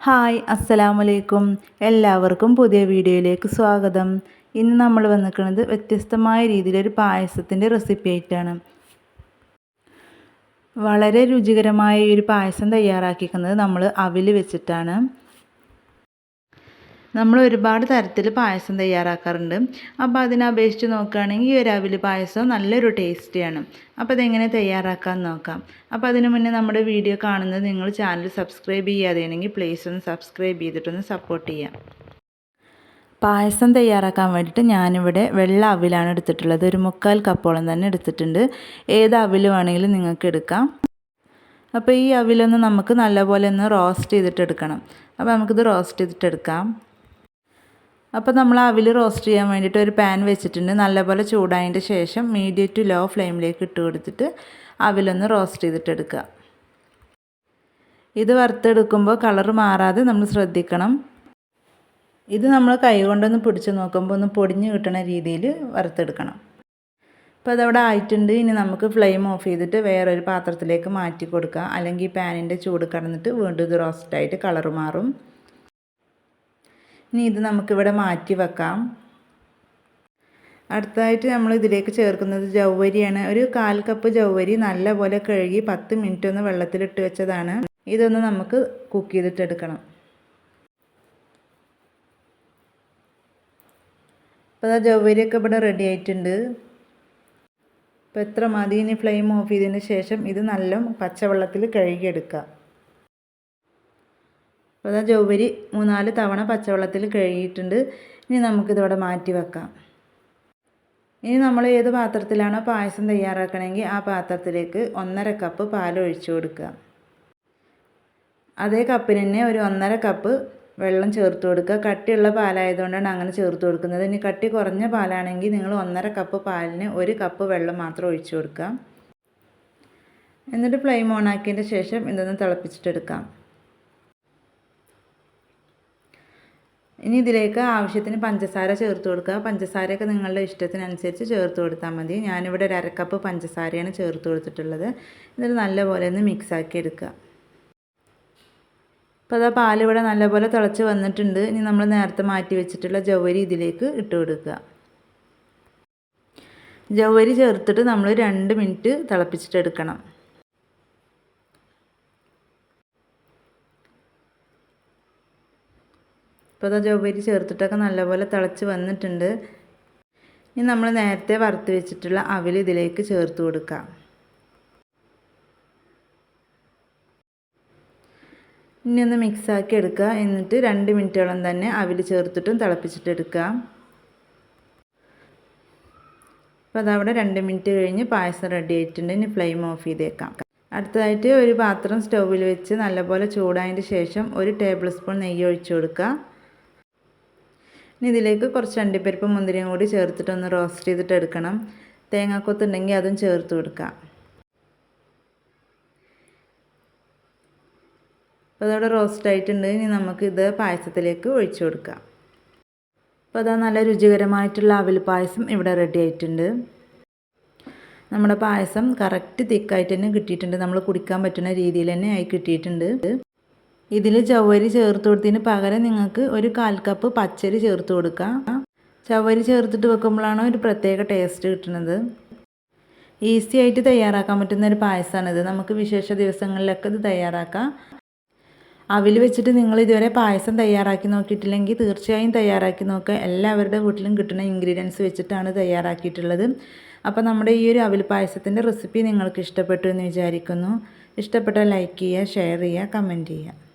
Hi അസ്സലാമു അലൈക്കും എല്ലാവർക്കും പുതിയ വീഡിയോയിലേക്ക് സ്വാഗതം. ഇന്ന് നമ്മൾ വന്നിരിക്കുന്നത് വ്യത്യസ്തമായ രീതിയിലൊരു പായസത്തിന്റെ റെസിപ്പി ആയിട്ടാണ്. വളരെ രുചികരമായ ഒരു പായസം തയ്യാറാക്കിക്കുന്നത് നമ്മൾ അവിൽ വെച്ചിട്ടാണ്. നമ്മൾ ഒരുപാട് തരത്തിൽ പായസം തയ്യാറാക്കാറുണ്ട്. അപ്പോൾ അതിനെ അപേക്ഷിച്ച് നോക്കുകയാണെങ്കിൽ ഈ ഒരു പായസം നല്ലൊരു ടേസ്റ്റിയാണ് അപ്പോൾ അതെങ്ങനെ തയ്യാറാക്കാൻ നോക്കാം. അപ്പോൾ അതിന് മുന്നേ നമ്മുടെ വീഡിയോ കാണുന്നത് നിങ്ങൾ ചാനൽ സബ്സ്ക്രൈബ് ചെയ്യാതെയാണെങ്കിൽ പ്ലീസ് ഒന്ന് സബ്സ്ക്രൈബ് ചെയ്തിട്ടൊന്ന് സപ്പോർട്ട് ചെയ്യാം. പായസം തയ്യാറാക്കാൻ വേണ്ടിയിട്ട് ഞാനിവിടെ വെള്ള അവിലാണ് എടുത്തിട്ടുള്ളത്. ഒരു മുക്കാൽ കപ്പോളം തന്നെ എടുത്തിട്ടുണ്ട്. ഏത് അവിൽ വേണമെങ്കിലും നിങ്ങൾക്ക് എടുക്കാം. അപ്പോൾ ഈ അവിലൊന്ന് നമുക്ക് നല്ലപോലെ ഒന്ന് റോസ്റ്റ് ചെയ്തിട്ടെടുക്കണം അപ്പോൾ നമുക്കിത് റോസ്റ്റ് ചെയ്തിട്ട് എടുക്കാം. അപ്പോൾ നമ്മൾ അവിൽ റോസ്റ്റ് ചെയ്യാൻ വേണ്ടിയിട്ട് ഒരു പാൻ വെച്ചിട്ടുണ്ട്. നല്ലപോലെ ചൂടായതിന്റെ ശേഷം മീഡിയം ടു ലോ ഫ്ലെയിമിലേക്ക് ഇട്ട് കൊടുത്തിട്ട് അവിലൊന്ന് റോസ്റ്റ് ചെയ്തിട്ടെടുക്കുക ഇത് വറുത്തെടുക്കുമ്പോൾ കളർ മാറാതെ നമ്മൾ ശ്രദ്ധിക്കണം. ഇത് നമ്മൾ കൈ കൊണ്ടൊന്ന് പിടിച്ച് നോക്കുമ്പോൾ ഒന്ന് പൊടിഞ്ഞ് കിട്ടുന്ന രീതിയിൽ വറുത്തെടുക്കണം. അപ്പോൾ അതവിടെ ആയിട്ടുണ്ട്. ഇനി നമുക്ക് ഫ്ലെയിം ഓഫ് ചെയ്തിട്ട് വേറൊരു പാത്രത്തിലേക്ക് മാറ്റി കൊടുക്കുക അല്ലെങ്കിൽ പാനിന്റെ ചൂട് കടന്നിട്ട് വീണ്ടും ഇത് റോസ്റ്റായിട്ട് കളർ മാറും. ഇനി ഇത് നമുക്കിവിടെ മാറ്റി വെക്കാം. അടുത്തതായിട്ട് നമ്മൾ ഇതിലേക്ക് ചേർക്കുന്നത് ജൗവരിയാണ്. ഒരു കാൽ കപ്പ് ജൗവരി നല്ലപോലെ കഴുകി പത്ത് മിനിറ്റ് ഒന്ന് വെള്ളത്തിലിട്ട് വെച്ചതാണ്. ഇതൊന്ന് നമുക്ക് കുക്ക് ചെയ്തിട്ടെടുക്കണം. അപ്പോൾ ആ ജൗവരിയൊക്കെ ഇവിടെ റെഡി ആയിട്ടുണ്ട്. അപ്പോൾ എത്ര മതി? ഇനി ഫ്ലെയിം ഓഫ് ചെയ്തതിന് ശേഷം ഇത് നല്ല പച്ചവെള്ളത്തിൽ കഴുകിയെടുക്കുക അപ്പോൾ അതാ ജൗവരി മൂന്നാൽ തവണ പച്ചവെള്ളത്തിൽ കഴുകിയിട്ടുണ്ട്. ഇനി നമുക്കിതിവിടെ മാറ്റി വെക്കാം. ഇനി നമ്മൾ ഏത് പാത്രത്തിലാണോ പായസം തയ്യാറാക്കണമെങ്കിൽ ആ പാത്രത്തിലേക്ക് ഒന്നര കപ്പ് പാൽ ഒഴിച്ചു കൊടുക്കുക. അതേ കപ്പിന് തന്നെ ഒരു ഒന്നര കപ്പ് വെള്ളം ചേർത്ത് കൊടുക്കുക. കട്ടിയുള്ള പാലായതുകൊണ്ടാണ് അങ്ങനെ ചേർത്ത് കൊടുക്കുന്നത്. ഇനി കട്ടി കുറഞ്ഞ പാലാണെങ്കിൽ നിങ്ങൾ ഒന്നര കപ്പ് പാലിന് ഒരു കപ്പ് വെള്ളം മാത്രം ഒഴിച്ചു കൊടുക്കുക. എന്നിട്ട് ഫ്ലെയിം ഓൺ ആക്കിയതിന്റെ ശേഷം ഇതൊന്ന് തിളപ്പിച്ചിട്ടെടുക്കാം ഇനി ഇതിലേക്ക് ആവശ്യത്തിന് പഞ്ചസാര ചേർത്ത് കൊടുക്കുക. പഞ്ചസാരയൊക്കെ നിങ്ങളുടെ ഇഷ്ടത്തിനനുസരിച്ച് ചേർത്ത് കൊടുത്താൽ മതി. ഞാനിവിടെ ഒരു അരക്കപ്പ് പഞ്ചസാരയാണ് ചേർത്ത് കൊടുത്തിട്ടുള്ളത്. എന്നിട്ട് നല്ലപോലെ ഒന്ന് മിക്സാക്കി എടുക്കുക. അപ്പോൾ അതാ പാലിവിടെ നല്ലപോലെ തിളച്ച് വന്നിട്ടുണ്ട്. ഇനി നമ്മൾ നേരത്തെ മാറ്റി വെച്ചിട്ടുള്ള ജവരി ഇതിലേക്ക് ഇട്ട് കൊടുക്കുക. ജവരി ചേർത്തിട്ട് നമ്മൾ രണ്ട് മിനിറ്റ് തിളപ്പിച്ചിട്ടെടുക്കണം ഇപ്പോൾ അത് ചൊവ്വരി ചേർത്തിട്ടൊക്കെ നല്ലപോലെ തിളച്ച് വന്നിട്ടുണ്ട്. ഇനി നമ്മൾ നേരത്തെ വറുത്ത് വെച്ചിട്ടുള്ള അവിൽ ഇതിലേക്ക് ചേർത്ത് കൊടുക്കാം. ഇനി ഒന്ന് മിക്സാക്കി എടുക്കുക. എന്നിട്ട് രണ്ട് മിനിറ്റോളം തന്നെ അവിൽ ചേർത്തിട്ടും തിളപ്പിച്ചിട്ടെടുക്കുക അപ്പോൾ അതവിടെ രണ്ട് മിനിറ്റ് കഴിഞ്ഞ് പായസം റെഡി ആയിട്ടുണ്ട്. ഇനി ഫ്ലെയിം ഓഫ് ചെയ്തേക്കാം. അടുത്തതായിട്ട് ഒരു പാത്രം സ്റ്റൗവിൽ വെച്ച് നല്ലപോലെ ചൂടായതിന്റെ ശേഷം ഒരു ടേബിൾ സ്പൂൺ നെയ്യ് ഒഴിച്ചു കൊടുക്കുക. ഇനി ഇതിലേക്ക് കുറച്ച് അണ്ടിപ്പരിപ്പ് മുന്തിരിയും കൂടി ചേർത്തിട്ടൊന്ന് റോസ്റ്റ് ചെയ്തിട്ട് എടുക്കണം. തേങ്ങാക്കൊത്തുണ്ടെങ്കിൽ അതും ചേർത്ത് കൊടുക്കാം അപ്പോൾ അതവിടെ റോസ്റ്റ് ആയിട്ടുണ്ട്. ഇനി നമുക്ക് ഇത് പായസത്തിലേക്ക് ഒഴിച്ചു കൊടുക്കാം അപ്പോൾ അതാ നല്ല രുചികരമായിട്ടുള്ള അവൽ പായസം ഇവിടെ റെഡി ആയിട്ടുണ്ട്. നമ്മുടെ പായസം കറക്റ്റ് തിക്കായിട്ട് തന്നെ കിട്ടിയിട്ടുണ്ട്. നമ്മൾ കുടിക്കാൻ പറ്റുന്ന രീതിയിൽ തന്നെ ആയി കിട്ടിയിട്ടുണ്ട്. ഇതിൽ ചവ്വരി ചേർത്ത് കൊടുത്തതിന് പകരം നിങ്ങൾക്ക് ഒരു കാൽ കപ്പ് പച്ചരി ചേർത്ത് കൊടുക്കാം. ചവ്വരി ചേർത്തിട്ട് വെക്കുമ്പോഴാണ് ഒരു പ്രത്യേക ടേസ്റ്റ് കിട്ടുന്നത്. ഈസി ആയിട്ട് തയ്യാറാക്കാൻ പറ്റുന്ന ഒരു പായസമാണിത് നമുക്ക് വിശേഷ ദിവസങ്ങളിലൊക്കെ ഇത് തയ്യാറാക്കാം. അവിൽ വെച്ചിട്ട് നിങ്ങൾ ഇതുവരെ പായസം തയ്യാറാക്കി നോക്കിയിട്ടില്ലെങ്കിൽ തീർച്ചയായും തയ്യാറാക്കി നോക്കുക. എല്ലാവരുടെ വീട്ടിലും കിട്ടുന്ന ഇൻഗ്രീഡിയൻസ് വെച്ചിട്ടാണ് തയ്യാറാക്കിയിട്ടുള്ളത്. അപ്പോൾ നമ്മുടെ ഈ ഒരു അവിൽ പായസത്തിന്റെ റെസിപ്പി നിങ്ങൾക്ക് ഇഷ്ടപ്പെട്ടു എന്ന് വിചാരിക്കുന്നു. ഇഷ്ടപ്പെട്ടാൽ ലൈക്ക് ചെയ്യുക ഷെയർ ചെയ്യുക കമന്റ് ചെയ്യുക.